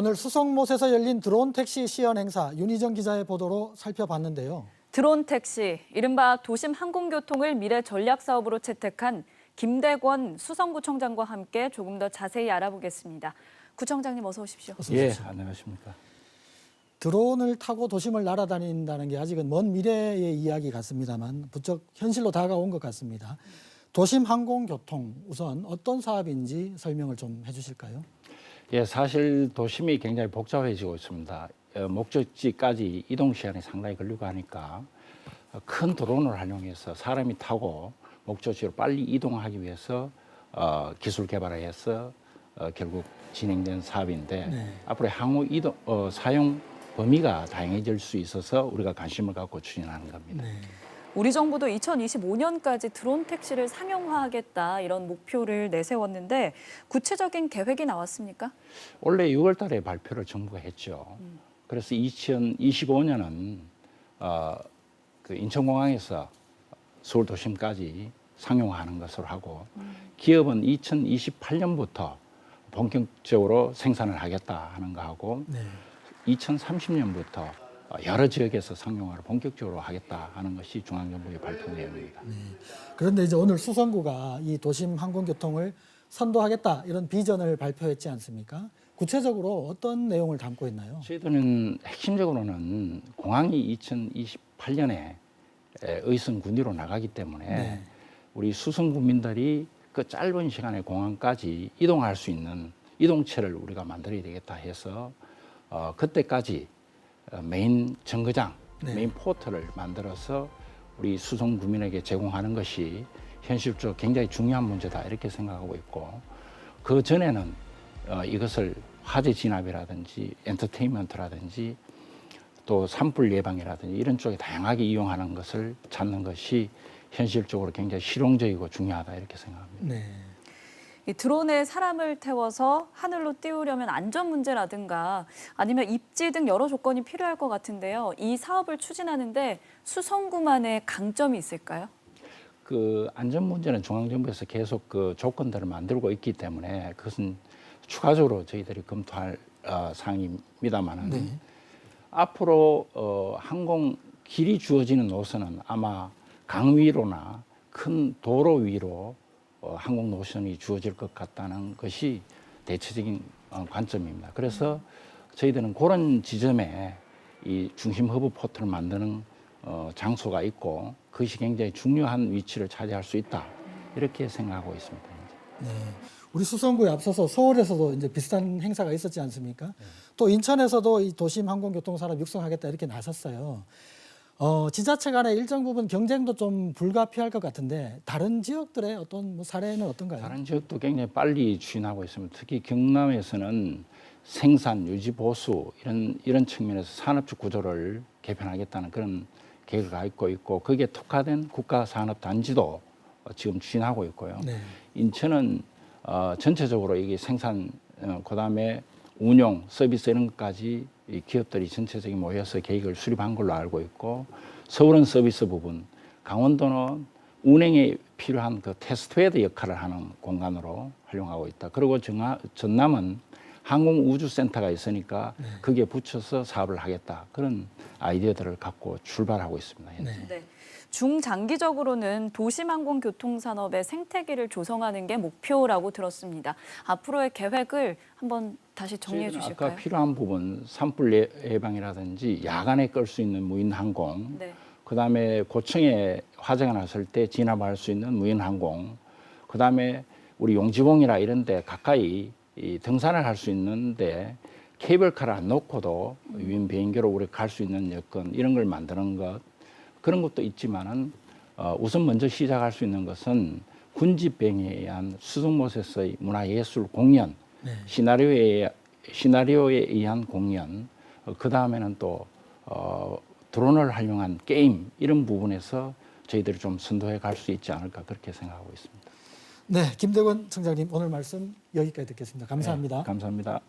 오늘 수성못에서 열린 드론 택시 시연 행사 윤희정 기자의 보도로 살펴봤는데요. 드론 택시, 이른바 도심 항공교통을 미래 전략 사업으로 채택한 김대권 수성구청장과 함께 조금 더 자세히 알아보겠습니다. 구청장님 어서 오십시오. 어서 예, 오십시오. 안녕하십니까. 드론을 타고 도심을 날아다닌다는 게 아직은 먼 미래의 이야기 같습니다만 부쩍 현실로 다가온 것 같습니다. 도심 항공교통 우선 어떤 사업인지 설명을 좀 해주실까요? 예, 사실 도심이 굉장히 복잡해지고 있습니다. 어, 목적지까지 이동 시간이 상당히 걸리고 하니까 어, 큰 드론을 활용해서 사람이 타고 목적지로 빨리 이동하기 위해서 어, 기술 개발을 해서 어, 결국 진행된 사업인데 네. 앞으로 향후 이동 어, 사용 범위가 다양해질 수 있어서 우리가 관심을 갖고 추진하는 겁니다. 네. 우리 정부도 2025년까지 드론 택시를 상용화하겠다 이런 목표를 내세웠는데 구체적인 계획이 나왔습니까? 원래 6월 달에 발표를 정부가 했죠. 그래서 2025년은 어, 그 인천공항에서 서울 도심까지 상용화하는 것으로 하고 기업은 2028년부터 본격적으로 생산을 하겠다 하는 거 하고 네. 2030년부터 여러 지역에서 상용화를 본격적으로 하겠다 하는 것이 중앙정부의 발표 내용입니다. 그런데 이제 오늘 수성구가 이 도심 항공교통을 선도하겠다 이런 비전을 발표했지 않습니까? 구체적으로 어떤 내용을 담고 있나요? 저희들은 핵심적으로는 공항이 2028년에 의성 군위로 나가기 때문에 네. 우리 수성 국민들이 그 짧은 시간에 공항까지 이동할 수 있는 이동체를 우리가 만들어야 되겠다 해서 어, 그때까지 어, 메인 정거장, 네. 메인 포트를 만들어서 우리 수성 국민에게 제공하는 것이 현실적으로 굉장히 중요한 문제다 이렇게 생각하고 있고 그 전에는 어, 이것을 화재 진압이라든지 엔터테인먼트라든지 또 산불 예방이라든지 이런 쪽에 다양하게 이용하는 것을 찾는 것이 현실적으로 굉장히 실용적이고 중요하다 이렇게 생각합니다. 네. 이 드론에 사람을 태워서 하늘로 띄우려면 안전 문제라든가 아니면 입지 등 여러 조건이 필요할 것 같은데요. 이 사업을 추진하는데 수성구만의 강점이 있을까요? 그 안전 문제는 중앙정부에서 계속 그 조건들을 만들고 있기 때문에 그것은 추가적으로 저희들이 검토할 어, 사항입니다만은 네. 앞으로 어, 항공 길이 주어지는 노선은 아마 강 위로나 큰 도로 위로 어, 항공 노선이 주어질 것 같다는 것이 대체적인 어, 관점입니다. 그래서 저희들은 그런 지점에 이 중심 허브 포트를 만드는 어, 장소가 있고 그것이 굉장히 중요한 위치를 차지할 수 있다 이렇게 생각하고 있습니다. 네. 우리 수성구에 앞서서 서울에서도 이제 비슷한 행사가 있었지 않습니까? 또 인천에서도 이 도심 항공교통 산업 육성하겠다 이렇게 나섰어요. 어, 지자체 간의 일정 부분 경쟁도 좀 불가피할 것 같은데 다른 지역들의 어떤 뭐 사례는 어떤가요? 다른 지역도 굉장히 빨리 추진하고 있습니다. 특히 경남에서는 생산, 유지, 보수 이런 이런 측면에서 산업적 구조를 개편하겠다는 그런 계획을 갖고 있고 거기에 특화된 국가 산업 단지도 어, 지금 추진하고 있고요. 네. 인천은 어, 전체적으로 이게 생산, 어, 그다음에 운용, 서비스 이런 것까지 이 기업들이 전체적인 모여서 계획을 수립한 걸로 알고 있고 서울은 서비스 부분, 강원도는 운행에 필요한 그 테스트베드 역할을 하는 공간으로 활용하고 있다. 그리고 전남은 항공우주센터가 있으니까 거기에 붙여서 사업을 하겠다. 그런 아이디어들을 갖고 출발하고 있습니다. 현재. 네. 네. 중장기적으로는 도심항공 교통 산업의 생태계를 조성하는 게 목표라고 들었습니다. 앞으로의 계획을 한번 다시 정리해 주실까요? 아까 필요한 부분 산불 예- 예방이라든지 야간에 끌 수 있는 무인 항공, 네. 그다음에 고층에 화재가 났을 때 진압할 수 있는 무인 항공, 그다음에 우리 용지봉이라 이런 데 가까이 이 등산을 할 수 있는데 케이블카를 안 놓고도 유인 비행기로 우리 갈 수 있는 여건 이런 걸 만드는 것 그런 것도 있지만은 어, 우선 먼저 시작할 수 있는 것은 군집병에 의한 수성못에서의 문화예술 공연 네. 시나리오에 시나리오에 의한 공연 그 다음에는 또 어, 드론을 활용한 게임 이런 부분에서 저희들이 좀 선도해 갈 수 있지 않을까 그렇게 생각하고 있습니다. 네, 김대건 청장님 오늘 말씀 여기까지 듣겠습니다. 감사합니다. 네, 감사합니다.